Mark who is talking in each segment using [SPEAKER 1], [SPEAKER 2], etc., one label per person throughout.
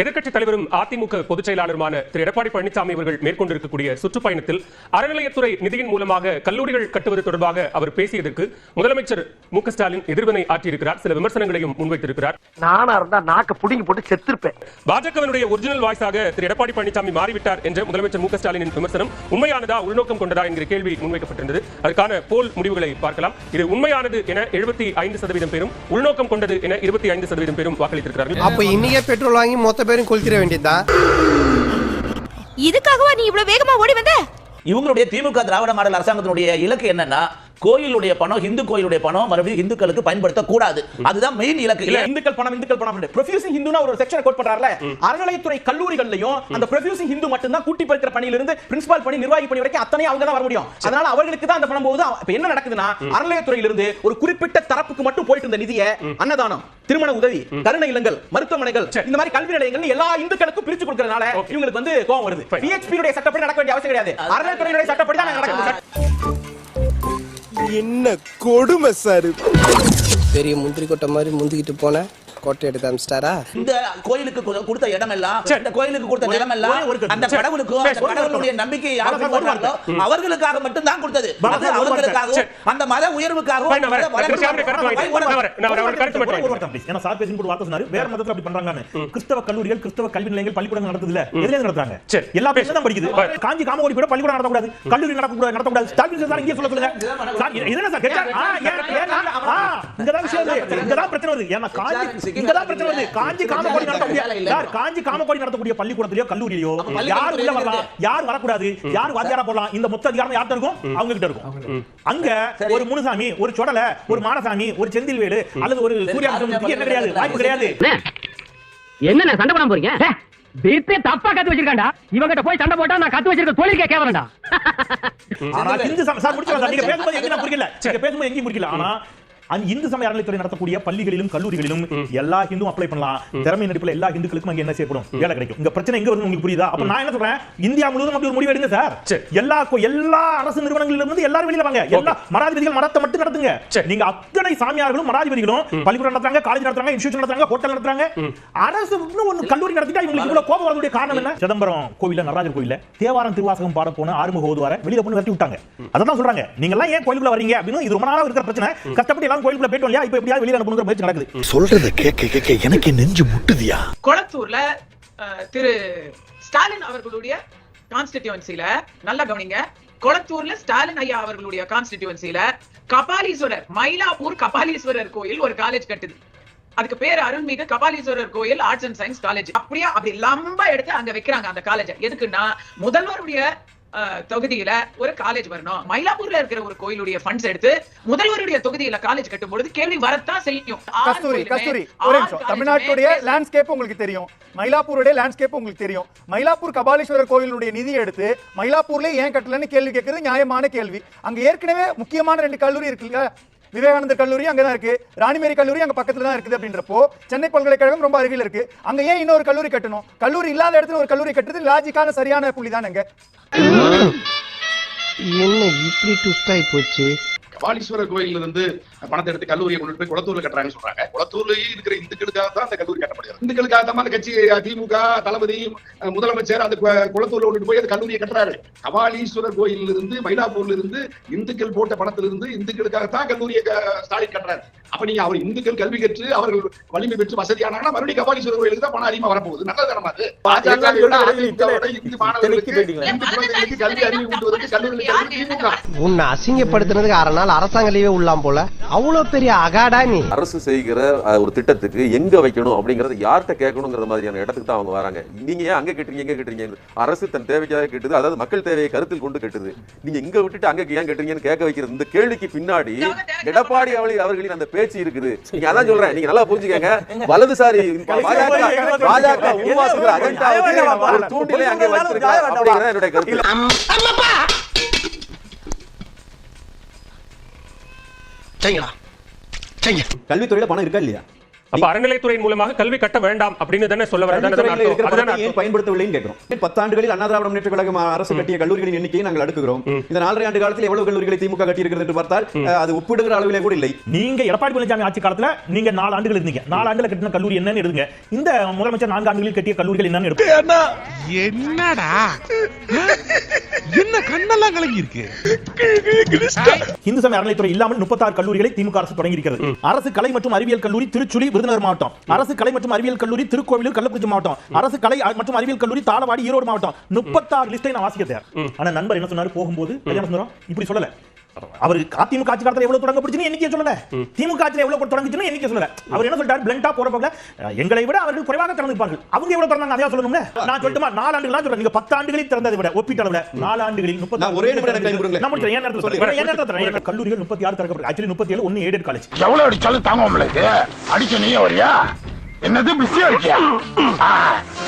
[SPEAKER 1] எதிர்க்கட்சித் தலைவரும் அதிமுக பொதுச் செயலாளருமான திரு. எடப்பாடி பழனிசாமி அவர்கள் மேற்கொண்டிருக்கக்கூடிய சுற்றுப்பயணத்தில் அறநிலையத்துறை நிதியின் மூலமாக கல்லூரிகள் கட்டுவது தொடர்பாக அவர் பேசியதற்கு முதலமைச்சர் மு. க. ஸ்டாலின் எதிர்வினை ஆற்றியிருக்கிறார். சில விமர்சனங்களையும் முன்வைத்திருக்கிறார்.
[SPEAKER 2] நானா இருந்தா நாக்க புடிங்கி போட்டு செத்திருப்பேன்.
[SPEAKER 1] பாஜகவினுடைய ஒரிஜினல் வாய்ஸாக திரு. எடப்பாடி பழனிசாமி மாறிவிட்டார் என்ற முதலமைச்சர் மு. க. ஸ்டாலினின் விமர்சனம் உண்மையானதா உள்நோக்கம் கொண்டதா என்கிற கேள்வி முன்வைக்கப்பட்டிருந்தது. அதற்கான போல் முடிவுகளை பார்க்கலாம். இது உண்மையானது என எழுபத்தி ஐந்து சதவீதம் பேரும் உள்நோக்கம் கொண்டது என இருபத்தி ஐந்து சதவீதம் பேரும் வாக்களித்திருக்கிறார்கள்.
[SPEAKER 3] அப்ப இன்னைக்கே பெட்ரோல் வாங்கி மொத்த பேரும் கொளுத்திட வேண்டியதுதான்
[SPEAKER 4] இதுக்காகவா நீ இவ்வளவு வேகமா ஓடி வந்த?
[SPEAKER 5] இவங்களுடைய திமுக திராவிட மாடல் அரசாங்கத்தினுடைய இலக்கு என்னன்னா கோயிலுடைய பணம் இந்து கோயிலுடைய பணம் மறுபடியும் இந்துக்களுக்கு பயன்படுத்த கூடாது அதுதான் மெயின் இலக்கு.
[SPEAKER 6] இல்ல இந்துக்கள் பணம் இந்துக்கள் பணம் ப்ரொஃபியூசிங் ஹிந்துனா ஒரு செக்ஷன் கோட் பண்றாருல அறநிலையத்துறை கல்லூரிகள்லயும் அந்த ப்ரொஃபியூசிங் ஹிந்து மட்டும் தான் கூட்டி பறிக்கிற பணியில இருந்து பிரின்சிபால் பணி நிர்வாகி பணி வரைக்கும் அத்தனை அவங்க தான் வர முடியும். அதனால அவர்களுக்கு தான் அந்த பணம் போகுது. இப்ப என்ன நடக்குதுன்னா அறநிலையத்துறையில இருந்து ஒரு குறிப்பிட்ட தரப்புக்கு மட்டும் போயிட்டு இருந்த நிதியை அன்னதானம் திருமண உதவி கருணை இல்லங்கள் மருத்துவமனைகள் இந்த மாதிரி கல்வி நிலையங்கள் எல்லா இந்துக்களுக்கும் பிரிச்சு கொடுக்கறதுனால இவங்களுக்கு வந்து கோவம் வருது. பிஹெச்பி சட்டப்படி நடக்க வேண்டிய அவசியம் கிடையாது. அறநிலையத்துறையுடைய சட்டப்படி தான் நடக்குது
[SPEAKER 3] என்ன கொடுமை சார்? பெரிய முந்திரி கொட்டை மாதிரி முந்திக்கிட்டு போனேன். கொட்டை எடுத்து அமிச்சிட்டாரா
[SPEAKER 5] இந்த கோயிலுக்கு கொடுத்த இடம் எல்லாம். இந்த கோயிலுக்கு கொடுத்த நிலம் எல்லாம். அந்த. கடவுளுக்கும் அந்த கடவுளுடைய. நம்பிக்கை
[SPEAKER 6] பாலா
[SPEAKER 5] யாருக்கு
[SPEAKER 6] சார், ஒரு
[SPEAKER 5] பண்றாங்களோ
[SPEAKER 6] வார்த்தை.
[SPEAKER 5] அவர்களுக்காக மட்டும் தான் கொடுத்தது அது
[SPEAKER 6] சரி.
[SPEAKER 5] அந்த மத
[SPEAKER 6] please. ஏன்னா சார் வார்த்தை சொன்னாரு. வேற மதத்துல அப்படி பண்றாங்கன்னு கிறிஸ்தவ கல்லூரிகள் கிறிஸ்தவ கல்வி நிலையங்கள் பள்ளிக்கூடங்கள் நடத்துதுல எதுல இருந்து நடத்துறாங்க?
[SPEAKER 1] சரி.
[SPEAKER 6] எல்லா பேரும் தான் படிக்குது. காஞ்சி காமகோடி கூட பள்ளிக்கூடம் நடத்தக்கூடாது. கல்லூரி நடத்தக்கூடாது நடத்தக்கூடாது. ஸ்டாலின் சார் இங்கே சொல்ல சொல்லுங்க. சார் இது என்ன சார் கேட்டா ஆ, ஏன், ஏன், ஆ, இங்கதான் விஷயம். இங்கதான் பிரச்சனை வருது. ஏன்னா காஞ்சி இங்கதான் பிரச்சனை வருது. காஞ்சி காமகோடி நடத்தக்கூடிய சார் காஞ்சி காமகோடி நடத்தக்கூடிய பள்ளிக்கூடத்திலயோ கல்லூரியிலயோ யார் உள்ள வரலாம் யார் வரக்கூடாது யார் வாத்தியாரா போடலாம் இந்த மொத்த அதிகாரம் யார்கிட்ட இருக்கும்? அவங்க கிட்ட இருக்கும். அங்க ஒரு முனுசாமி ஒரு சொடல ஒரு மானசாமி ஒரு செந்தில்வேலு அல்லது ஒரு சூர்யா என்ன கிடையாது? வாய்ப்பு கிடையாது.
[SPEAKER 2] என்ன சண்டை பண்ண போறீங்க? பீப்பே தப்பா கத்து வச்சிருக்காண்டா இவங்கிட்ட போய் சண்டை போட்டா நான் கத்து வச்சிருக்க தொழில் கேட்க வரேன்டா
[SPEAKER 6] ஆனா இந்து சார். நீங்க பேசும்போது எங்கேயும் புரியல நீங்க பேசும்போது எங்கேயும் புரியல ஆனா அந்த இந்து சமய அறநிலைத்துறை நடத்தக்கூடிய பள்ளிகளிலும் கல்லூரிகளிலும் எல்லா ஹிந்துவும் அப்ளை பண்ணலாம். திறமை நடிப்புல எல்லா ஹிந்துக்களுக்கும் அங்க என்ன செய்யப்படும்? வேலை கிடைக்கும். இங்க பிரச்சனை எங்க வருது உங்களுக்கு புரியுதா? அப்ப நான் என்ன சொல்றேன்? இந்தியா முழுவதும் அப்படி ஒரு முடிவு எடுங்க சார். எல்லா எல்லா அரசு நிறுவனங்களிலும் இருந்து எல்லாரும் வெளியில வாங்க. எல்லா மடாதிபதிகள் மடத்தை மட்டும் நடத்துங்க. நீங்க அத்தனை சாமியார்களும் மடாதிபதிகளும் பள்ளிக்கூடம் நடத்துறாங்க காலேஜ் நடத்துறாங்க இன்ஸ்டியூஷன் நடத்துறாங்க ஹோட்டல் நடத்துறாங்க. அரசு ஒரு கல்லூரி நடத்திட்டா இவங்களுக்கு இவ்வளவு கோபம் வரதுடைய காரணம் என்ன? சிதம்பரம் கோவில்ல நடராஜர் கோயில்ல தேவாரம் திருவாசகம் பாட போன ஆறுமுக ஓதுவார வெளியில பொண்ணு விரட்டி விட்டாங்க. அதான் சொல்றாங்க. நீங்க எல்லாம் ஏன் கோயிலுக்குள்ள வரீங்க? அப்படின்னு இது ரொம்ப நாளா இருக்கிற பிரச்சனை. கஷ்டப்பட்டு எல்லாம் கோயிலுக்குள்ள போயிட்டு இல்லையா இப்ப எப்படியாவது வெளியில அனுப்பணுங்கிற முயற்சி நடக்குது.
[SPEAKER 7] சொல்றத கேட்க கேட்க எனக்கு நெஞ்சு முட்டுதியா?
[SPEAKER 8] கொளத்தூர்ல திரு ஸ்டாலின் அவர்களுடைய கான்ஸ்டிடியூன்சில நல்லா கவனிங்க. கொளத்தூர்ல ஸ்டாலின் ஐயா அவர்களுடைய கான்ஸ்டிடியூன்சில கபாலீஸ்வரர் மயிலாப்பூர் கபாலீஸ்வரர் கோயில் ஒரு காலேஜ் கட்டுது. அதுக்கு பேர் அருள்மிகு கபாலீஸ்வரர் கோயில் ஆர்ட்ஸ் அண்ட் சயின்ஸ் காலேஜ் அப்படியே அப்படி லம்பா எடுத்து அங்க வைக்கிறாங்க அந்த காலேஜ் எதுக்குன்னா முதல்வருடைய தொகுதியில ஒரு காலேஜ் வரணும். மயிலாப்பூர்ல இருக்கிற ஒரு கோயிலுடைய ஃபண்ட்ஸ் எடுத்து முதல்வருடைய தொகுதியில காலேஜ் கட்டும் பொழுது கேள்வி வரத்தான் செய்யும்.
[SPEAKER 9] கஸ்தூரி கஸ்தூரி ஒரு நிமிஷம். தமிழ்நாட்டுடைய லேண்ட்ஸ்கேப் உங்களுக்கு தெரியும். மயிலாப்பூருடைய லேண்ட்ஸ்கேப் உங்களுக்கு தெரியும். மயிலாப்பூர் கபாலீஸ்வரர் கோயிலுடைய நிதியை எடுத்து மயிலாப்பூர்ல ஏன் கட்டலன்னு கேள்வி கேட்கறது நியாயமான கேள்வி. அங்க ஏற்கனவே முக்கியமான ரெண்டு கல்லூரி இருக்குல்ல விவேகானந்தர் கல்லூரி அங்கதான் இருக்கு. ராணிமேரி கல்லூரி அங்க பக்கத்துல தான் இருக்குது அப்படின்றப்போ சென்னை பல்கலைக்கழகம் ரொம்ப அருகில் இருக்கு. அங்க ஏன் இன்னொரு கல்லூரி கட்டணும்? கல்லூரி இல்லாத இடத்துல ஒரு கல்லூரி கட்டுறது லாஜிக்கான சரியான புள்ளி தானேங்க
[SPEAKER 3] என்ன இப்படி ட்விஸ்ட் ஆகி போச்சு?
[SPEAKER 10] கபாலீஸ்வரர் கோயில்ல இருந்து பணத்தை எடுத்து கல்லூரியை கொண்டு போய் குளத்தூர்ல கட்டுறாங்கன்னு சொல்றாங்க. குளத்தூர்லயே இருக்கிற இந்துக்களுக்காக தான் அந்த கல்லூரி கட்டப்படுகிறது. இந்துக்களுக்காக தான் அந்த கட்சி திமுக தளபதி முதலமைச்சர் அந்த குளத்தூர்ல கொண்டு போய் அந்த கல்லூரியை கட்டுறாரு. கபாலீஸ்வரர் கோயில்ல இருந்து மயிலாப்பூர்ல இருந்து இந்துக்கள் போட்ட பணத்திலிருந்து இந்துக்களுக்காக தான் கல்லூரியை ஸ்டாலின் கட்டுறாரு. அப்ப நீங்க அவர் இந்துக்கள் கல்வி கற்று அவர்கள் வலிமை பெற்று வசதியானாங்கன்னா மறுபடியும் கபாலீஸ்வரர் கோயிலுக்கு தான் பணம் அதிகமா வரப்போகுது. நல்லது தானே அது பாஜக இந்து மாணவர்களுக்கு கல்வி அறிவு கொண்டு கல்லூரி
[SPEAKER 3] உன்னை அசிங்கப்படுத்துனதுக்கு அரை நாள் அரசாங்க லீவே உள்ளாம் போல. அவ்வளவு பெரிய அகாடா நீ
[SPEAKER 11] அரசு செய்கிற ஒரு திட்டத்துக்கு எங்க வைக்கணும் அப்படிங்கறது யார்கிட்ட கேட்கணுங்கிற மாதிரியான இடத்துக்கு தான் அவங்க வராங்க நீங்க ஏன் அங்க கேட்டுறீங்க எங்க கேட்டுறீங்க அரசு தன் தேவைக்காக கேட்டது அதாவது மக்கள் தேவையை கருத்தில் கொண்டு கேட்டது நீங்க இங்க விட்டுட்டு அங்க ஏன் கேட்டுறீங்கன்னு கேட்க வைக்கிறது இந்த கேள்விக்கு பின்னாடி எடப்பாடி அவர்கள் அவர்களின் அந்த பேச்சு இருக்குது நீங்க அதான் சொல்றேன் நீங்க நல்லா புரிஞ்சுக்கங்க வலதுசாரி பாஜக பாஜக உருவாக்குகிற அஜெண்டாவுக்கு ஒரு தூண்டிலை அங்கே வச்சிருக்காங்க அப்படிங்கிறது என்னுடைய கருத்து
[SPEAKER 7] செய்யலாம் செய்ய
[SPEAKER 12] கல்வித்துறையில பணம் இருக்கா இல்லையா?
[SPEAKER 1] அப்ப அறநிலைத்துறையின் மூலமாக கல்வி கட்ட வேண்டாம் அப்படின்னு தானே சொல்ல
[SPEAKER 4] ஏன் பயன்படுத்தவில்லைன்னு கேட்கிறோம். பத்தாண்டுகளில் அண்ணா திராவிட முன்னேற்ற கழகம் அரசு கட்டிய கல்லூரிகளின் எண்ணிக்கையை நாங்கள் அடுக்குகிறோம். இந்த நாலரை ஆண்டு காலத்தில் எவ்வளவு கல்லூரிகளை திமுக கட்டியிருக்கிறது என்று பார்த்தால் அது ஒப்பிடுகிற அளவிலே கூட இல்லை.
[SPEAKER 6] நீங்க எடப்பாடி பழனிசாமி ஆட்சி காலத்துல நீங்க நாலு ஆண்டுகள் இருந்தீங்க. நாலு ஆண்டுல கட்டின கல்லூரி என்னன்னு எடுங்க இந்த முதலமைச்சர் நான்கு ஆண்டுகளில் கட்டிய கல்லூரிகள் என்னன்னு எடுங்க
[SPEAKER 7] என்னடா? என்ன கண்ணெல்லாம் கலங்கி இருக்கு
[SPEAKER 6] இந்து சமய அறநிலைத்துறை இல்லாமல் முப்பத்தாறு கல்லூரிகளை திமுக அரசு தொடங்கி இருக்கிறது அரசு கலை மற்றும் அறிவியல் கல்லூரி திருச்சுழி விருதுநகர் மாவட்டம். அரசு கலை மற்றும் அறிவியல் கல்லூரி திருக்கோவிலூர் கள்ளக்குறிச்சி மாவட்டம். அரசு கலை மற்றும் அறிவியல் கல்லூரி தாளவாடி ஈரோடு மாவட்டம். முப்பத்தாறு லிஸ்டை நான் வாசிக்க தயார். ஆனா நண்பர் என்ன சொன்னாரு? போகும்போது இப்படி சொல்லல. அவர் அதிமுக ஆட்சி காலத்துல எவ்வளவு தொடங்கப்படுச்சுன்னு எண்ணிக்கை சொல்லல. திமுக ஆட்சியில் எவ்வளவு தொடங்குச்சுன்னு எண்ணிக்கை சொல்லல. அவர் என்ன சொல்லிட்டாரு? பிளண்டா போற போக எங்களை விட அவர்கள் குறைவாக திறந்திருப்பார்கள் அவங்க எவ்வளவு திறந்தாங்க? அதையா சொல்லணும்ல? நான் சொல்லட்டுமா? நாலு ஆண்டுகள் சொல்றேன். நீங்க பத்து ஆண்டுகளில் திறந்ததை விட ஒப்பீட்டு அளவுல நாலு ஆண்டுகளில் முப்பத்தி
[SPEAKER 4] நான் ஒரே
[SPEAKER 6] நேரத்துல கல்லூரிகள் முப்பத்தி ஆறு திறக்கப்படும் ஆக்சுவலி முப்பத்தி ஏழு ஒன்னு எய்டட் காலேஜ்
[SPEAKER 7] எவ்வளவு அடிச்சாலும் தாங்க அடிக்க நீ வரியா? என்னது பிஸியா இருக்கியா?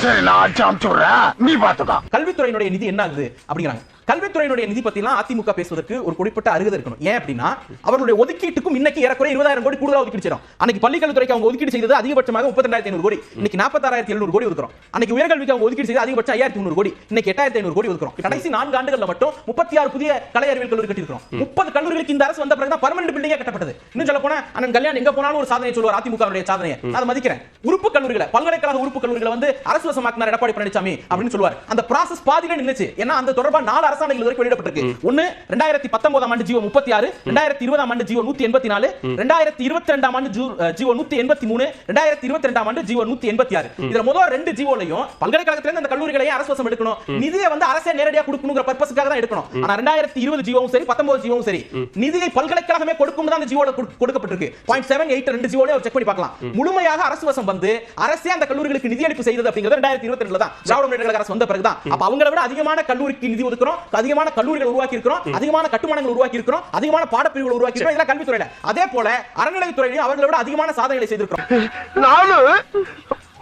[SPEAKER 7] சரி நான் அடிச்சு விடுறேன். நீ பாத்துக்கோ.
[SPEAKER 12] கல்வித்துறையினுடைய நிதி என்ன ஆகுது? அப்படிங்கிறாங்க. கல்வித்துறையினுடைய நிதி பத்திலாம் அதிமுக பேசுவதற்கு ஒரு குறிப்பிட்ட அருகதை இருக்கணும். ஏன் அப்படின்னா அவர்களுடைய ஒதுக்கீட்டுக்கும் இன்னைக்கு ஏறக்குறைய இருபதாயிரம் கோடி கூடுதலா ஒதுக்கீடு செய்யறோம். அன்னைக்கு பள்ளிக்கல்வித்துறைக்கு அவங்க ஒதுக்கீடு செய்தது அதிகபட்சமாக முப்பத்தி ரெண்டாயிரத்தி ஐநூறு கோடி. இன்னைக்கு நாற்பத்தாயிரத்தி எழுநூறு கோடி ஒதுக்குறோம். அன்னைக்கு உயர்கல்விக்கு அவங்க ஒதுக்கீடு செய்தது அதிகபட்சம் ஐயாயிரத்தி முந்நூறு கோடி. இன்னைக்கு எட்டாயிரத்தி ஐநூறு கோடி ஒதுக்குறோம். கடைசி நான்கு ஆண்டுகள்ல மட்டும் முப்பத்தி ஆறு புதிய கலை அறிவியல் கல்லூரி கட்டியிருக்கிறோம். முப்பது கல்லூரிகளுக்கு இந்த அரசு வந்த பிறகு தான் பர்மனன்ட் பில்டிங்கே கட்டப்பட்டது. இன்னும் சொல்ல போனா அண்ணன் கல்யாணம் எங்க போனாலும் ஒரு சாதனை சொல்லுவார் அதிமுக சாதனையை. அதை மதிக்கிறேன். உறுப்பு கல்லூரிகளை பல்கலைக்கழக உறுப்பு கல்லூரிகளை வந்து அரசு வசமாக்கினார் எடப்பாடி பழனிசாமி அப்படின்னு சொல்லுவார். அந்த ப்ராசஸ் பாதியில நின்னுச்சு. ஏன்னா அந்த தொடர்பா நாலு அரசாணைகள் வரைக்கும் வெளியிடப்பட்டிருக்கு. ஒன்னு ரெண்டாயிரத்தி பத்தொன்பதாம் ஆண்டு ஜீவோ முப்பத்தி ஆறு ரெண்டாயிரத்தி இருபதாம் ஆண்டு ஜீவோ நூத்தி எண்பத்தி நாலு ரெண்டாயிரத்தி இருபத்தி ரெண்டாம் ஆண்டு ஜீவோ நூத்தி எண்பத்தி மூணு ரெண்டாயிரத்தி இருபத்தி ரெண்டாம் ஆண்டு ஜீவோ நூத்தி எண்பத்தி ஆறு இதுல முதல் ரெண்டு ஜீவோலையும் பல்கலைக்கழகத்துல இருந்து அந்த கல்லூரிகளை அரசு வசம் எடுக்கணும் நிதியை வந்து அரசே நேரடியா கொடுக்கணுங்கிற பர்பஸ்க்காக தான் எடுக்கணும். ஆனா ரெண்டாயிரத்தி இருபது ஜீவோவும் சரி பத்தொன்பது ஜீவோவும் சரி நிதியை பல்கலைக்கழகமே கொடுக்கும் தான் அந்த ஜீவோல கொடு- கொடுக்கப்பட்டிருக்கு. பாயிண்ட் செவன் எயிட் ரெண்டு ஜீவோல செக் பண்ணி பார்க்கலாம். முழுமையாக அரசு வசம் வந்து அரசே அந்த கல்லூரிகளுக்கு நிதியளிப்பு செய்தது அப்படிங்கிறது ரெண்டாயிரத்தி இருபத்தி ரெண்டுல தான் திராவிட முன்னேற்ற கழக அரசு வந்த பிறகுதான். அப்ப அவங்கள விட அதிகமான கல்லூரிக்கு நிதி ஒதுக்குறோம். அதிகமான கல்லூரிகள் உருவாக்கி இருக்கிறோம் அதிகமான கட்டுமானங்கள் உருவாக்கி இருக்கிறோம் அதிகமான பாடப்பிரிவுகள் உருவாக்கி இருக்கிறோம் இதெல்லாம் கல்வித்துறையில. அதே போல அறநிலையத்துறையிலும் அவர்களை விட அதிகமான சாதனைகளை செய்திருக்கிறோம்.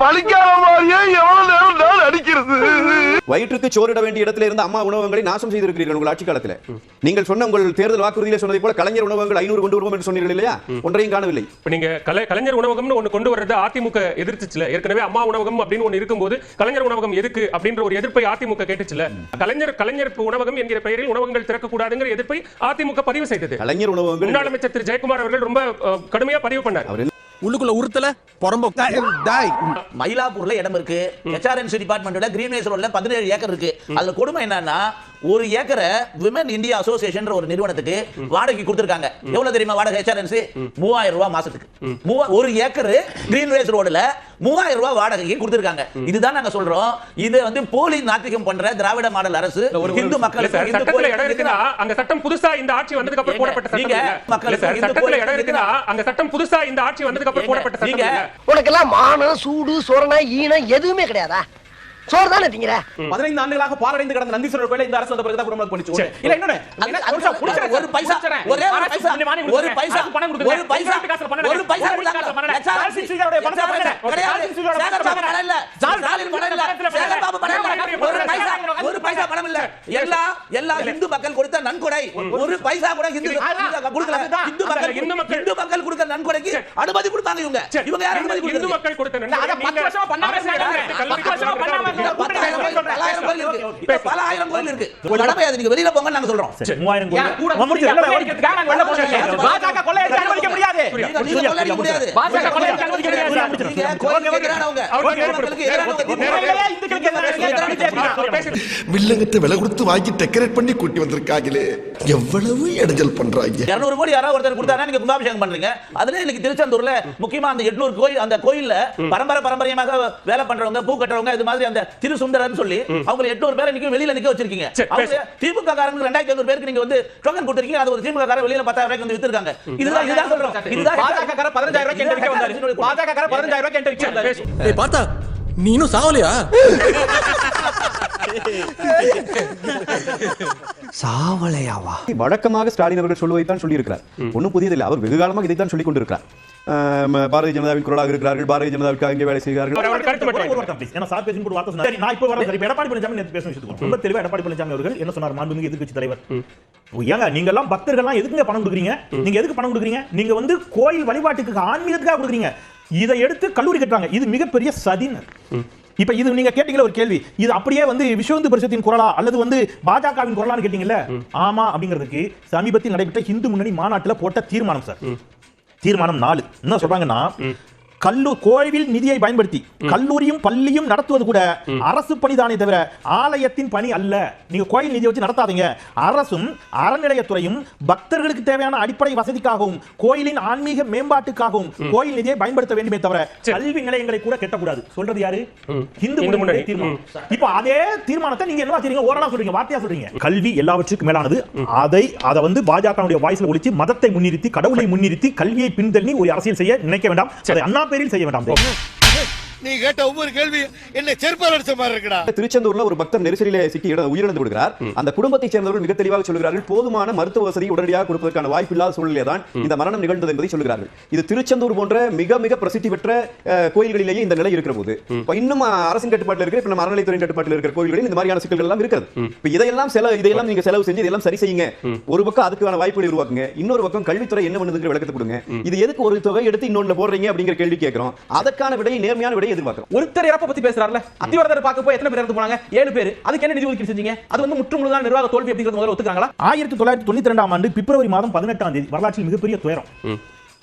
[SPEAKER 7] நானும் பழிக்காம மாதிரியே எவ்வளவு நேரம் நான் அடிக்கிறது
[SPEAKER 4] வயிற்றுக்கு சோறிட வேண்டிய இடத்துல இருந்து அம்மா உணவகங்களை நாசம் செய்திருக்கிறீர்கள் உங்கள் ஆட்சி காலத்தில். நீங்கள் சொன்ன உங்கள் தேர்தல் வாக்குறுதியிலே சொன்னதை போல கலைஞர் உணவகங்கள் ஐநூறு கொண்டு வருவோம் என்று சொன்னீர்கள் இல்லையா? ஒன்றையும் காணவில்லை.
[SPEAKER 1] இப்ப நீங்க கலை கலைஞர் உணவகம்னு ஒண்ணு கொண்டு வர்றது அதிமுக எதிர்த்துச்சுல. ஏற்கனவே அம்மா உணவகம் அப்படின்னு ஒண்ணு இருக்கும்போது கலைஞர் உணவகம் எதுக்கு அப்படின்ற ஒரு எதிர்ப்பை அதிமுக கேட்டுச்சுல. கலைஞர் கலைஞர் உணவகம் என்கிற பெயரில் உணவகங்கள் திறக்கக்கூடாதுங்கிற எதிர்ப்பை அதிமுக பதிவு செய்தது.
[SPEAKER 4] கலைஞர் உணவகங்கள்
[SPEAKER 1] முன்னாள் அமைச்சர் திரு. ஜெயக்குமார் அவர்கள் ரொம்ப கடுமையா பதிவு பண்ணார்.
[SPEAKER 3] உள்ளுக்குள்ள உறுத்தல பொறம்போக்கு டாய்
[SPEAKER 5] மயிலாப்பூர்ல இடம் இருக்கு. ஹெச்ஆர்என்சி டிபார்ட்மெண்ட்டோட கிரீன்வேஸ் ரோட்ல பதினேழு ஏக்கர் இருக்கு. அதுல கொடுமை என்னன்னா ஒரு ஏக்கரை விமன் இந்தியா அசோசியேஷன் ஒரு நிறுவனத்துக்கு வாடகை கொடுத்திருக்காங்க. எவ்வளவு தெரியுமா வாடகை ஹெச்ஆர்என்சி மூவாயிரம் ரூபாய் மாசத்துக்கு. ஒரு ஏக்கர் கிரீன்வேஸ் ரோடுல மூவாயிரம் ரூபாய் வாடகைக்கு கொடுத்திருக்காங்க. இதுதான் நாங்க சொல்றோம். இது வந்து போலி நாத்திகம் பண்ற திராவிட மாடல் அரசு இந்து மக்களுக்கு
[SPEAKER 1] சார்,
[SPEAKER 5] இந்து
[SPEAKER 1] இருக்குன்னா அங்க சட்டம் புதுசா இந்த ஆட்சி வந்ததுக்கு அப்புறம் போடப்பட்ட சட்டம்
[SPEAKER 5] நீங்க. மக்களுக்கு
[SPEAKER 1] சட்டத்துல இடம் அங்க சட்டம் புதுசா இந்த ஆட்சி வந்ததுக்கு அப்புறம் போடப்பட்ட
[SPEAKER 5] நீங்க
[SPEAKER 1] இல்ல.
[SPEAKER 3] உனக்கெல்லாம் மானம் சூடு சோரணா ஈனம் எதுவுமே கிடையாதா? சோறு தானே திங்கிற
[SPEAKER 12] பதினைந்து ஆண்டுகளாக பாலடைந்து கிடந்த நந்தீஸ்வரர் கோயிலை இந்த அரசு வந்த பிறகு தான் குடும்பம் பண்ணிச்சு. இல்ல இன்னொன்னு ஒரு
[SPEAKER 5] ஒரு பைசா. ஒரே ஒரு பைசா, ஒரு. பைசா,
[SPEAKER 12] பணம் கொடுத்துருங்க.
[SPEAKER 5] ஒரு பைசா, ஒரு பைசா
[SPEAKER 12] சீட்டோடைய பணத்தை
[SPEAKER 5] கிடையாது.
[SPEAKER 12] பணம்
[SPEAKER 5] இல்ல. எல்லா எல்லா இந்து மக்கள் கொடுத்த நன்கொடை. ஒரு பைசா கூட இந்து கொடுக்கல. இந்து மக்கள்
[SPEAKER 1] இந்து மக்கள்.
[SPEAKER 5] இந்து மக்கள் கொடுத்த நன்கொடைக்கு அனுமதி கொடுத்தாங்க இவங்க. இவங்க யார் அனுமதி
[SPEAKER 1] இந்து
[SPEAKER 5] கொடுத்தது?
[SPEAKER 1] மக்கள் கொடுத்த நன்கொடை
[SPEAKER 12] பத்து வருஷமா பண்ணாம இருக்காங்க.
[SPEAKER 5] கோயில், கோயில் பல ஆயிரம் கோயில் இருக்கு. கடமை அது நீங்க வெளியில போங்கன்னு நாங்க சொல்றோம்.
[SPEAKER 6] மூவாயிரம்
[SPEAKER 12] போறோம். பாஜக கொள்ளையடிக்க அனுமதிக்க
[SPEAKER 7] வில்லங்கத்தை விலை கொடுத்து வாங்கி டெக்கரேட் பண்ணி கூட்டி வந்திருக்காங்களே எவ்வளவு இடைஞ்சல் பண்றாங்க
[SPEAKER 5] இருநூறு கோடி யாராவது ஒருத்தர் கொடுத்தாரா நீங்க கும்பாபிஷேகம் பண்றீங்க அதுல இன்னைக்கு திருச்செந்தூர்ல முக்கியமா அந்த எட்நூறு கோயில் அந்த கோயில்ல பரம்பரை பரம்பரையமாக வேலை பண்றவங்க பூ கட்டுறவங்க இது மாதிரி அந்த திருசுந்தரன் சொல்லி அவங்க எட்நூறு பேரை இன்னைக்கு வெளியில நிக்க வச்சிருக்கீங்க
[SPEAKER 1] சரி,
[SPEAKER 5] அவங்க திமுக ரெண்டாயிரத்தி ஐநூறு பேருக்கு நீங்க வந்து டோக்கன் கொடுத்துருக்கீங்க அது ஒரு திமுக காரன் வெளியில பத்தாயிரம் ரூபாய்க்கு வந்து வித்துருக்காங்க இதுதான் இதுதான் சொல்றோம்
[SPEAKER 12] பாஜக கார பதினஞ்சாயிரம் ரூபாய்க்கு என்கிட்ட விற்க வந்தாரு பாஜக கார பதினஞ்சாயிரம் ரூபாய்க்கு என்கிட்ட விற்க வந்தாரு
[SPEAKER 3] ஏய் பார்த்தா நீ இன்னும் சாவலையா சாவலையாவா
[SPEAKER 4] வழக்கமாக ஸ்டாலின் அவர்கள் சொல்லுவதைத்தான் சொல்லியிருக்கிறார் ஒன்றும் புதியதில்லை அவர் வெகு காலமாக இதைத்தான் சொல்லிக் கொண்டிருக்கிறார் பாரதிய ஜனதாவின் குரலாக இருக்கிறார்கள் பாரதிய ஜனதாவுக்கு அங்கே வேலை செய்கிறார்கள்
[SPEAKER 6] என்ன சொன்னார் மாண்புமிகு எதிர்க்கட்சி தலைவர் ஏங்க நீங்க எல்லாம் பக்தர்கள்லாம் எதுக்குங்க பணம் கொடுக்குறீங்க நீங்க எதுக்கு பணம் கொடுக்குறீங்க நீங்க வந்து கோயில் வழிபாட்டுக்கு ஆன்மீகத்துக்காக கொடுக்குறீங்க இதை எடுத்து கல்லூரி கட்டுறாங்க. இது மிகப்பெரிய சதினர் இப்ப இது நீங்க கேட்டீங்களா ஒரு கேள்வி. இது அப்படியே வந்து விஸ்வந்து பரிஷத்தின் குரலா அல்லது வந்து பாஜகவின் குரலான்னு கேட்டீங்கல்ல? ஆமா அப்படிங்கிறதுக்கு சமீபத்தில் நடைபெற்ற இந்து முன்னணி மாநாட்டுல போட்ட தீர்மானம் சார். தீர்மானம் நாலு. என்ன சொல்றாங்கன்னா கல்லூர் கோவில் நிதியை பயன்படுத்தி கல்லூரியும் பள்ளியும் நடத்துவது கூட அரசு பணிதானே தவிர ஆலயத்தின் பணி அல்ல. நீங்க கோயில் நிதியை வச்சு நடத்தாதீங்க. அரசும் அறநிலையத்துறையும் பக்தர்களுக்கு தேவையான அடிப்படை வசதிக்காகவும் கோயிலின் ஆன்மீக மேம்பாட்டுக்காகவும் கோயில் நிதியை பயன்படுத்த வேண்டுமே தவிர கல்வி நிலையங்களை கூட கட்டக்கூடாது. சொல்றது யாரு? இந்து முன்னணி. தீர்மானம். இப்போ அதே தீர்மானத்தை நீங்க என்ன செய்றீங்க ஓரளவு சொல்றீங்க வார்த்தையா சொல்றீங்க. கல்வி எல்லாவற்றுக்கும் மேலானது. அதை அதை வந்து பாஜக வாய்ஸ்ல ஒழிச்சு மதத்தை முன்னிறுத்தி கடவுளை முன்னிறுத்தி கல்வியை பின்தள்ளி ஒரு அரசியல் செய்ய நினைக்க வேண்டாம். அதை அண்ணா பேரில் செய்ய வேண்டாம்
[SPEAKER 7] நீ கேட்ட ஒவ்வொரு கேள்வி என்ன செருப்பால் அடிச்ச மாதிரி இருக்குடா.
[SPEAKER 4] திருச்செந்தூர்ல ஒரு பக்தர் நெரிசலிலே சிக்கி இட- உயிரிழந்து விடுகிறார். அந்த குடும்பத்தைச் சேர்ந்தவர்கள் மிக தெளிவாக சொல்கிறார்கள் போதுமான மருத்துவ வசதி உடனடியாக கொடுப்பதற்கான வாய்ப்பு இல்லாத சூழ்நிலை தான் இந்த மரணம் நிகழ்ந்தது என்பதை சொல்கிறார்கள் இது திருச்செந்தூர் போன்ற மிக மிக பிரசித்தி பெற்ற கோயில்களிலேயே இந்த நிலை இருக்கிற போது. இப்ப இன்னும் அரசின் கட்டுப்பாட்டில் இருக்கிற இப்ப நம்ம அறநிலைத்துறை கட்டுப்பாட்டில் இருக்கிற கோயில்களில் இந்த மாதிரியான சிக்கல்கள் எல்லாம் இருக்கிறது இப்ப இதையெல்லாம் செலவு இதையெல்லாம் நீங்க செலவு செஞ்சு இதெல்லாம் சரி செய்யுங்க. ஒரு பக்கம் அதுக்கான வாய்ப்புகளை உருவாக்குங்க. இன்னொரு பக்கம் கல்வித்துறை என்ன பண்ணுதுங்கிற விளக்கத்தை கொடுங்க. இது எதுக்கு ஒரு தொகை எடுத்து இன்னொன்னு போடுறீங்க அப்படிங்கிற கேள்வி கேட்கிறோம். அதற்கான விடையை நேர்மையான விடையை எதிர்பார்க்கிறோம்.
[SPEAKER 12] ஒருத்தர் இறப்ப பத்தி பேசுறாருல அத்திவரதர் பார்க்க போய் எத்தனை பேர் இறந்து போனாங்க? ஏழு பேர். அதுக்கு என்ன நிதி ஒதுக்கீடு செஞ்சீங்க? அது வந்து முற்று முழுதான நிர்வாக தோல்வி அப்படிங்கிறது முதல்ல ஒத்துக்காங்களா
[SPEAKER 6] ஆயிரத்தி தொள்ளாயிரத்தி தொண்ணூத்தி ரெண்டாம் ஆண்டு பிப்ரவரி மாதம் பதினெட்டாம் தேதி வரலாற்றில் மிகப்பெரிய துயரம்.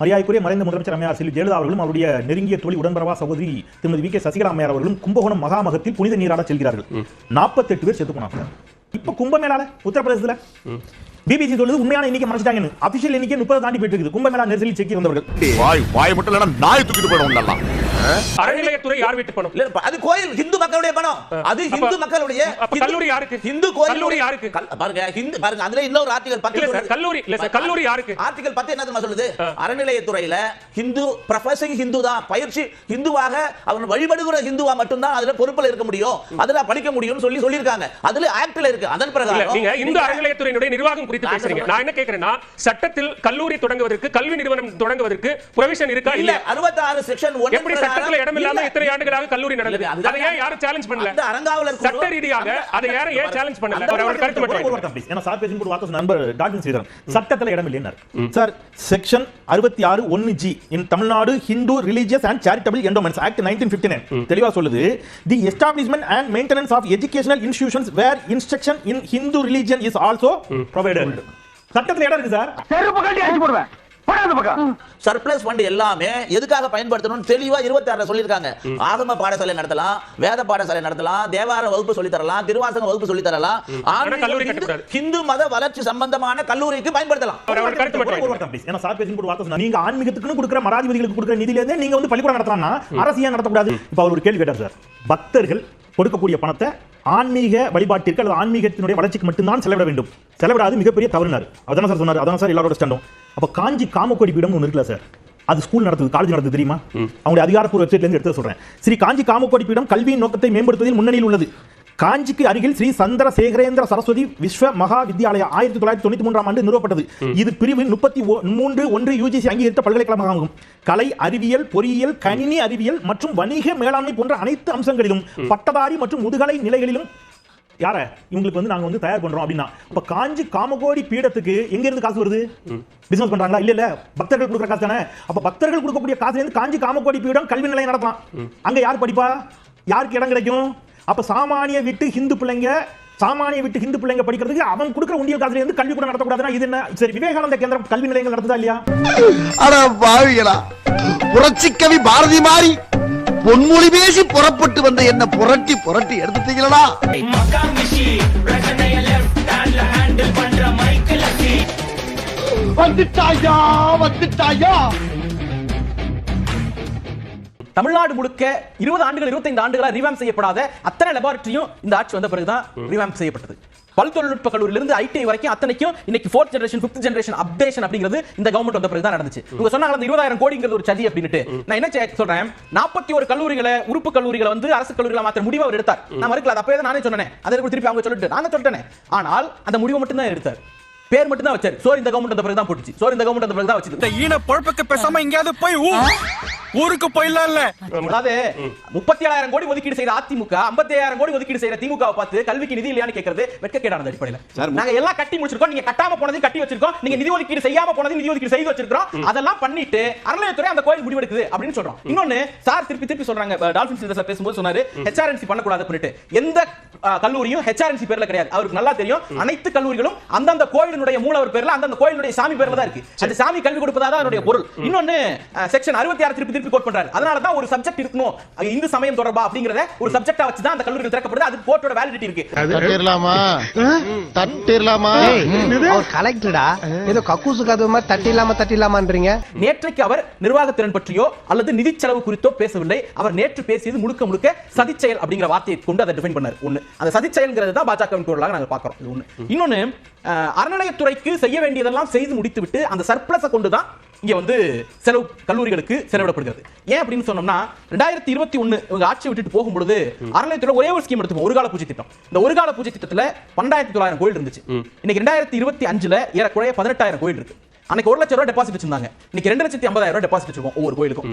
[SPEAKER 6] மரியாதைக்குரிய மறைந்த முதலமைச்சர் அம்மையார் செல்வி ஜெயலலிதா அவர்களும் அவருடைய நெருங்கிய தோழி உடன்பரவா சகோதரி திருமதி வி கே சசிகலா அம்மையார் அவர்களும் கும்பகோணம் மகாமகத்தில் புனித நீராட செல்கிறார்கள். நாற்பத்தெட்டு பேர் செத்து போனாங்க. இப்ப கும்பமேளால உத்தரப்பிரதேசத்துல? பிபிசி சொல்லுது உண்மையான எண்ணிக்கை மறைச்சிட்டாங்கன்னு. அபிஷியல் எண்ணிக்கை முப்பது தாண்டி போயிட்டு இருக்குது. கும்பமேளா நெரிசலில் சிக்கி வந்தவர்கள்.
[SPEAKER 7] வாய் வாய் மட்டும் இல்லைன்னா நாய் தூக்கிட்டு போயிடும் நல்லா
[SPEAKER 1] அறநிலையத்துறை யார் வீட்டு பணம்?
[SPEAKER 5] இல்ல, அது கோயில் ஹிந்து மக்களுடைய பணம். அது ஹிந்து மக்களுடைய
[SPEAKER 1] கல்லூரி யாருக்கு?
[SPEAKER 5] ஹிந்து கோயில்
[SPEAKER 1] கல்லூரி யாருக்கு?
[SPEAKER 5] பாருங்க ஹிந்து பாருங்க அதுல இன்னொரு ஆர்டிகல் பத்து
[SPEAKER 1] இல்ல சார்,
[SPEAKER 5] சொல்லுது.
[SPEAKER 1] கல்லூரி- இல்ல சார், கல்லூரி யாருக்கு?
[SPEAKER 5] ஆர்டிகல் பத்து என்ன தெரியுமா சொல்லுது? அறநிலையத்துறையில ஹிந்து ப்ரொஃபஸிங் ஹிந்து தான். பயிற்சி ஹிந்துவாக அவன் வழிபடுகிற ஹிந்துவா மட்டும்தான் அதுல பொறுப்புல இருக்க முடியும். அதுல படிக்க முடியும்னு சொல்லி சொல்லியிருக்காங்க. அதுல ஆக்ட்ல இருக்கு. அதன்
[SPEAKER 1] இல்ல
[SPEAKER 5] பிரகாரம்
[SPEAKER 1] நீங்க இந்து அறநிலையத்துறையினுடைய நிர்வாகம் குறித்து பேசுறீங்க. நான் என்ன கேக்குறேன்னா சட்டத்தில் கல்லூரி தொடங்குவதற்கு கல்வி நிறுவனம் தொடங்குவதற்கு ப்ரொவிஷன் இருக்கா
[SPEAKER 5] இல்ல
[SPEAKER 1] இல்ல
[SPEAKER 5] அறுபத்தாறு செக்ஷன் ஒன்று
[SPEAKER 1] எப்படி சட்டத்துல இடம் இல்லாம இத்தனை ஆண்டுகளாக கல்லூரி நடந்தது? அதை ஏன் யாரும் சேலஞ்ச் பண்ணல?
[SPEAKER 5] அந்த குழு-
[SPEAKER 1] சட்ட ரீதியாக அதை யாரும் ஏன் சேலஞ்ச் பண்ணல? ஒரு கருத்து மட்டும்.
[SPEAKER 6] ஏன்னா சார் வார்த்தை சொன்ன நண்பர் டாக்டர் ஸ்ரீதரன். சட்டத்துல இடம் இல்லைன்னாரு. சார் செக்ஷன் அறுபத்தி ஆறு ஒன்னு G in Tamil Nadu Hindu religious and charitable endowments act nineteen fifty nine தெளிவா சொல்லுது the establishment and maintenance of educational institutions where instruction in Hindu religion is also provided சட்டத்துல இடம் இருக்கு சார்.
[SPEAKER 2] செருப்பு கட்டி அடிச்சு போடுவேன்.
[SPEAKER 5] சர்ப்ளஸ் ஃபண்ட் எல்லாமே எதுக்காக பயன்படுத்தணும் தெளிவா இருபத்தி ஆறுல சொல்லியிருக்காங்க ஆகம பாடசாலை நடத்தலாம் வேத பாடசாலை நடத்தலாம் தேவார வகுப்பு சொல்லி தரலாம் திருவாசக வகுப்பு சொல்லி தரலாம். ஹிந்து- மத வளர்ச்சி சம்பந்தமான கல்லூரிக்கு பயன்படுத்தலாம்.
[SPEAKER 6] நீங்க ஆன்மீகத்துக்குன்னு கொடுக்குற மராதிபதிகளுக்கு கொடுக்குற நிதியில இருந்தே நீங்க வந்து பள்ளிக்கூடம் நடத்தலாம்னா அரசு ஏன் நடத்தக்கூடாது. இப்ப அவர் ஒரு கேள்வி கேட்டார் சார். பக்தர்கள் கொடுக்கக்கூடிய பணத்தை ஆன்மீக வழிபாட்டிற்கு அல்லது ஆன்மீகத்தினுடைய வளர்ச்சிக்கு மட்டும்தான் செலவிட வேண்டும். செலவிடாது மிகப்பெரிய தவறுனார். அதான் சார் சொன்னார் அதான் சார் எல்லாரோட ஸ்டாண்டும். அப்ப காஞ்சி காமக்கோடி பீடம் ஒன்று இருக்குல்ல சார்? அது ஸ்கூல் நடத்துது காலேஜ் நடத்துது தெரியுமா? அவங்களுடைய அதிகாரப்பூர்வ வெப்சைட்ல இருந்து எடுத்து சொல்றேன். ஸ்ரீ காஞ்சி காமக்கோடி பீடம் கல்வியின் நோக்கத்தை மேம்படுத்துவதில் முன்னணியில் உள்ளது. காஞ்சிக்கு அருகில் ஸ்ரீ சந்திர சேகரேந்திர சரஸ்வதி விஸ்வ மகா வித்யாலயா ஆயிரத்தி தொள்ளாயிரத்தி தொண்ணூத்தி மூன்றாம் ஆண்டு நிறுவப்பட்டது. இது பிரிவு முப்பத்தி மூன்று ஒன்று யூஜிசி அங்கீகரித்த பல்கலைக்கழகமாகும். கலை அறிவியல் பொறியியல் கணினி அறிவியல் மற்றும் வணிக மேலாண்மை போன்ற அனைத்து அம்சங்களிலும் பட்டதாரி மற்றும் முதுகலை நிலைகளிலும் யார? இவங்களுக்கு வந்து நாங்க வந்து தயார் பண்றோம் அப்படின்னா அப்ப காஞ்சி காமகோடி பீடத்துக்கு எங்க இருந்து காசு வருது? பிசினஸ் பண்றாங்களா? இல்ல இல்ல. பக்தர்கள் கொடுக்குற காசு தானே? அப்ப பக்தர்கள் கொடுக்கக்கூடிய காசுல இருந்து காஞ்சி காமகோடி பீடம் கல்வி நிலையம் நடத்தலாம். அங்க யார் படிப்பா? யாருக்கு இடம் கிடைக்கும்? அப்ப சாமானிய விட்டு ஹிந்து பிள்ளைங்க சாமானிய விட்டு ஹிந்து பிள்ளைங்க படிக்கிறதுக்கு அவன் கொடுக்குற உண்டியல் காசுல இருந்து கல்வி கூட நடத்தக்கூடாதுன்னா இது என்ன? சரி விவேகானந்த கேந்திரம் கல்வி நிலையங்கள் நடத்துதா இல்லையா?
[SPEAKER 7] அட பாவிகளா புரட்சி கவி பாரதி மாறி பொன்மொழி பேசி புறப்பட்டு வந்த என்ன புரட்டி புரட்டி எடுத்துட்டீங்களா வந்துட்டாயா வந்துட்டாயா?
[SPEAKER 12] தமிழ்நாடு முழுக்க இருபது ஆண்டுகள் இருபத்தைந்து ஆண்டுகளா ரிவாம் செய்யப்படாத அத்தனை லெபார்டரியும் இந்த ஆட்சி வந்த பிறகுதான் ரிவாம் செய்யப்பட்டது. பல் தொழில்நுட்ப கல்லூரியிலிருந்து ஐடிஐ வரைக்கும் அத்தனைக்கும் இன்னைக்கு fourth generation fifth generation updation அப்படிங்கிறது இந்த கவர்மெண்ட் வந்த பிறகு தான் நடந்துச்சு இவங்க சொன்னாங்க அந்த இருபதாயிரம் கோடிங்கிறது ஒரு சதி அப்படின்ட்டு நான் என்ன செய்ய- சொல்றேன்? நாற்பத்தி ஒரு கல்லூரிகளை உறுப்பு கல்லூரிகளை வந்து அரசு கல்லூரிகளை மாத்திர முடிவு அவர் எடுத்தார். நான் மறுக்கல அது அப்பவே நானே சொன்னேன். அதை திருப்பி அவங்க சொல்லிட்டு நாங்க சொல்லிட்டேன். ஆனால் அந்த முடிவை மட்டும் தான் எடுத்தார். பேர் மட்டும் தான் வச்சார். சோர் இந்த கவர்மெண்ட் வந்த பிறகு தான் போட்டுச்சு. சோர் இந்த கவர்மெண்ட் வந்த பிறகு தான் வச்சது
[SPEAKER 13] ஈன பொழப்புக்கு பேசாம எங்கேயாவது போய் ஊ. ஊருக்கு போயிடலாம்ல.
[SPEAKER 12] அதாவது முப்பத்தி ஏழாயிரம் கோடி ஒதுக்கீடு செய்யற அதிமுக ஐம்பத்தி ஐயாயிரம் கோடி ஒதுக்கீடு செய்யற திமுக பார்த்து கல்விக்கு நிதி இல்லையான்னு கேட்கறது வெட்கக்கேடான அடிப்படையில். நாங்க எல்லாம் கட்டி முடிச்சிருக்கோம். நீங்க கட்டாம போனதையும் கட்டி வச்சிருக்கோம். நீங்க நிதி ஒதுக்கீடு செய்யாம போனதையும் நிதி ஒதுக்கீடு செய்து வச்சிருக்கோம் அதெல்லாம் பண்ணிட்டு அறநிலையத்துறை அந்த கோயில் முடிவெடுக்குது அப்படின்னு சொல்றோம். இன்னொன்னு சார் திருப்பி திருப்பி சொல்றாங்க. டால்பின் சிந்தர் சார் பேசும்போது சொன்னாரு ஹெச்ஆர்என்சி பண்ணக்கூடாது பண்ணிட்டு எந்த கல்லூரியும் ஹெச்ஆர்என்சி பேர்ல கிடையாது. அவருக்கு நல்லா தெரியும். அனைத்து கல்லூரிகளும் அந்தந்த கோயிலினுடைய மூலவர் பேர்ல அந்தந்த கோயிலுடைய சாமி பேர்ல தான் இருக்கு. அந்த சாமி கல்வி கொடுப்பதா தான் அதனுடைய பொருள். இன்னொன்னு செக்ஷன் அறுபத்தி ஆறு திருப்பி திருப்பி கோட் பண்றாரு. அதனால தான் ஒரு சப்ஜெக்ட் இருக்கணும். அது இந்து சமயம் தொடர்பா அப்படிங்கறத ஒரு சப்ஜெக்டா வச்சு தான் அந்த கல்லூரிகள் திறக்கப்படுது. அது கோர்ட்டோட வேலிடிட்டி இருக்கு.
[SPEAKER 7] தட்டிடலாமா? தட்டிடலாமா?
[SPEAKER 3] அவர் கலெக்டரா ஏதோ கக்கூசு கதவு மாதிரி தட்டி இல்லாம தட்டி இல்லாமன்றீங்க
[SPEAKER 12] நேற்றைக்கு அவர் நிர்வாகத்திறன் பற்றியோ அல்லது நிதி செலவு குறித்தோ பேசவில்லை. அவர் நேற்று பேசியது முழுக்க முழுக்க சதிச்செயல் அப்படிங்கிற வார்த்தையை கொண்டு அதை டிஃபைன் பண்ணார். ஒண்ணு. அந்த சதிச்செயல்ங்கிறது தான் பாஜகவின் குரலாக நாங்க பார்க்கிறோம். இது ஒண்ணு. இன்னொன்னு அறநிலையத்துறைக்கு செய்ய வேண்டியதெல்லாம் செய்து முடித்துவிட்டு அந்த சர்ப்ளஸை கொண்டு தான் இங்க வந்து செலவு கல்லூரிகளுக்கு செலவிடப்படுகிறது. ஏன் அப்படின்னு சொன்னோம்னா ரெண்டாயிரத்தி இருபத்தி ஒண்ணு இவங்க ஆட்சி விட்டுட்டு போகும்பொழுது அறநிலையத்துறை ஒரே ஒரு ஸ்கீம் எடுத்துப்போம் ஒரு கால பூஜை திட்டம். இந்த ஒரு கால பூஜை திட்டத்துல பன்னெண்டாயிரத்தி தொள்ளாயிரம் கோயில் இருந்துச்சு. இன்னைக்கு ரெண்டாயிரத்தி இருபத்தி அஞ்சுல ஏறக்குறைய பதினெட்டாயிரம் கோயில் இருக்கு. அன்னைக்கு ஒரு லட்சம் ரூபாய் டெபாசிட் வச்சிருந்தாங்க. இன்னைக்கு ரெண்டு லட்சத்தி ஐம்பதாயிரம் ரூபாய் டெபாசிட் வச்சிருக்கோம் ஒவ்வொரு கோயிலுக்கும்.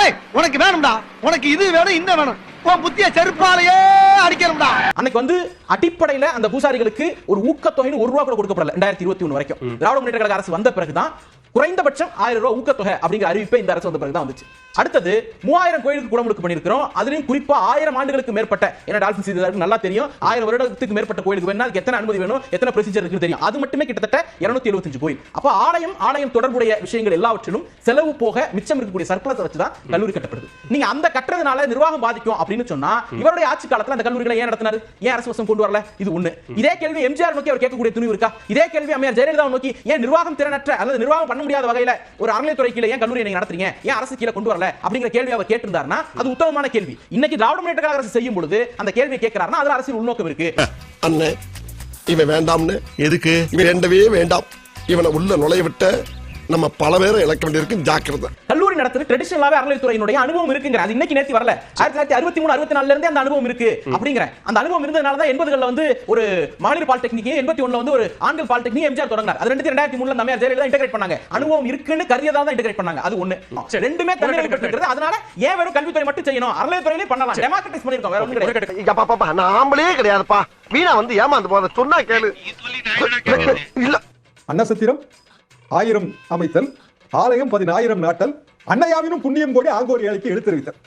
[SPEAKER 7] டேய் உனக்கு வேணும்டா. உனக்கு இது வேணும் இந்த வேணும். உன் புத்திய செருப்பாலேயே அடிக்கணும்டா.
[SPEAKER 12] அன்னைக்கு வந்து அடிப்படையில அந்த பூசாரிகளுக்கு ஒரு ஊக்கத்தொகைன்னு ஒரு ரூபா கூட கொடுக்கப்படல ரெண்டாயிரத்தி இருபத்தி ஒண்ணு வரைக்கும். திராவிட முன்னேற்ற கழக அரசு வந்த பிறகுதான் குறைந்தபட்சம் ஆயிரம் ரூபாய் ஊக்கத்தொகை அப்படிங்கிற அறிவிப்பை இந்த அரசு வந்த பிறகுதான் வந்துச்சு. அடுத்தது மூவாயிரம் கோயிலுக்கு குடமுழுக்கு பண்ணியிருக்கிறோம். அதுலயும் குறிப்பா ஆயிரம் ஆண்டுகளுக்கு மேற்பட்ட ஏன்னா டால்பின் செய்ததற்கு நல்லா தெரியும். ஆயிரம் வருடத்துக்கு மேற்பட்ட கோயிலுக்கு வேணும் அதுக்கு எத்தனை அனுமதி வேணும் எத்தனை ப்ரொசீஜர் இருக்குன்னு தெரியும். அது மட்டுமே கிட்டத்தட்ட இருநூத்தி எழுபத்தஞ்சு கோயில். அப்ப ஆலயம் ஆலயம் தொடர்புடைய விஷயங்கள் எல்லாவற்றிலும் செலவு போக மிச்சம் இருக்கக்கூடிய சர்ப்ளஸ் வச்சு தான் கல்லூரி கட்டப்படுது. நீங்க அந்த கட்டுறதுனால நிர்வாகம் பாதிக்கும் அப்படின்னு சொன்னா இவருடைய ஆட்சி காலத்துல அந்த கல்லூரிகளை ஏன் நடத்தினாரு? ஏன் அரசு வசம் கொண்டு வரல? இது ஒண்ணு. இதே கேள்வி எம்ஜிஆர் நோக்கி அவர் கேட்கக்கூடிய துணிவு இருக்கா? இதே கேள்வி அம்மையார் ஜெயலலிதா நோக்கி ஏன் நிர்வாகம் திறனற்ற அல்லது நிர்வாகம் பண்ண முடியாத வகையில ஒரு அறநிலைத்துறை கீழே ஏன் கல்லூரி நீங்க நடத்துறீங்க? ஏன் அரசு கீழே கொண்டு வரல? அப்படிங்கிற கேள்வி அவர் கேட்டிருந்தாருன்னா அது உத்தமமான கேள்வி. இன்னைக்கு திராவிட முன்னேற்ற கழக அரசு செய்யும் பொழுது அந்த கேள்வியை கேட்கிறாருன்னா அதுல அரசியல் உள்நோக்கம் இருக்கு.
[SPEAKER 13] அண்ணே இவன் வேண்டாம்னு எதுக்கு? இவன் வேண்டவே வேண்டாம். இவனை உள்ள நுழைய விட்ட நம்ம பல பேரை இழக்க வேண்டியிருக்கு ஜாக்கிரதை.
[SPEAKER 12] கல்லூரி நடத்துறது ட்ரெடிஷனலாவே அறநிலைத்துறையினுடைய அனுபவம் இருக்குங்கிற அது இன்னைக்கு நேத்தி வரல. ஆயிரத்தி தொள்ளாயிரத்தி அறுபத்தி மூணு அறுபத்தி நாலுல இருந்தே அந்த அனுபவம் இருக்கு அப்படிங்கிற. அந்த அனுபவம் இருந்ததுனால தான் எண்பதுகள்ல வந்து ஒரு மகளிர் பாலிடெக்னிக் எண்பத்தி ஒண்ணுல வந்து ஒரு ஆண்கள் பாலிடெக்னிக் எம்ஜிஆர் தொடங்கினார். அது ரெண்டு ரெண்டாயிரத்தி மூணுல நம்ம ஜெயலலிதா இன்டெகிரேட் பண்ணாங்க. அனுபவம் இருக்குன்னு கருதியதா தான் இன்டெகிரேட் பண்ணாங்க. அது ஒண்ணு. ரெண்டுமே தனியாக இருக்கிறது அதனால ஏன் வெறும் கல்வித்துறை மட்டும் செய்யணும்? அறநிலைத்துறையிலே பண்ணலாம். டெமோக்ரட்டிஸ் பண்ணிருக்கோம் வேற ஒண்ணும் கிடையாது.
[SPEAKER 7] பாப்பா நாமளே கிடையாதுப்பா. வீணா வந்து ஏமாந்து போத சொன்னா கேளு. இல்ல.
[SPEAKER 14] அன்னசத்திரம் ஆயிரம் அமைத்தல் ஆலயம் பதினாயிரம் நாட்டல் அன்னையாவினும் புண்ணியம் கோடி ஆங்கோர் ஏழைக்கு எழுத்தறிவித்தல்.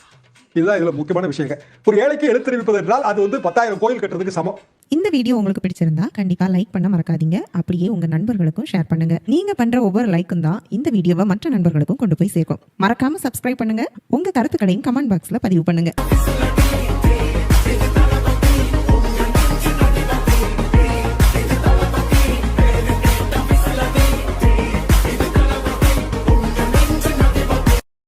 [SPEAKER 14] இதுதான் இதுல முக்கியமான விஷயங்க. ஒரு ஏழைக்கு எழுத்தறிவிப்பது என்றால் அது வந்து பத்தாயிரம் கோயில் கட்டுறதுக்கு சமம்.
[SPEAKER 15] இந்த வீடியோ உங்களுக்கு பிடிச்சிருந்தா கண்டிப்பா லைக் பண்ண மறக்காதீங்க. அப்படியே உங்க நண்பர்களுக்கும் ஷேர் பண்ணுங்க. நீங்க பண்ற ஒவ்வொரு லைக்கும் தான் இந்த வீடியோவை மற்ற நண்பர்களுக்கும் கொண்டு போய் சேர்க்கும். மறக்காம சப்ஸ்கிரைப் பண்ணுங்க. உங்க கருத்துக்களையும் கமெண்ட் பாக்ஸ்ல பதிவு பண்ணுங்க.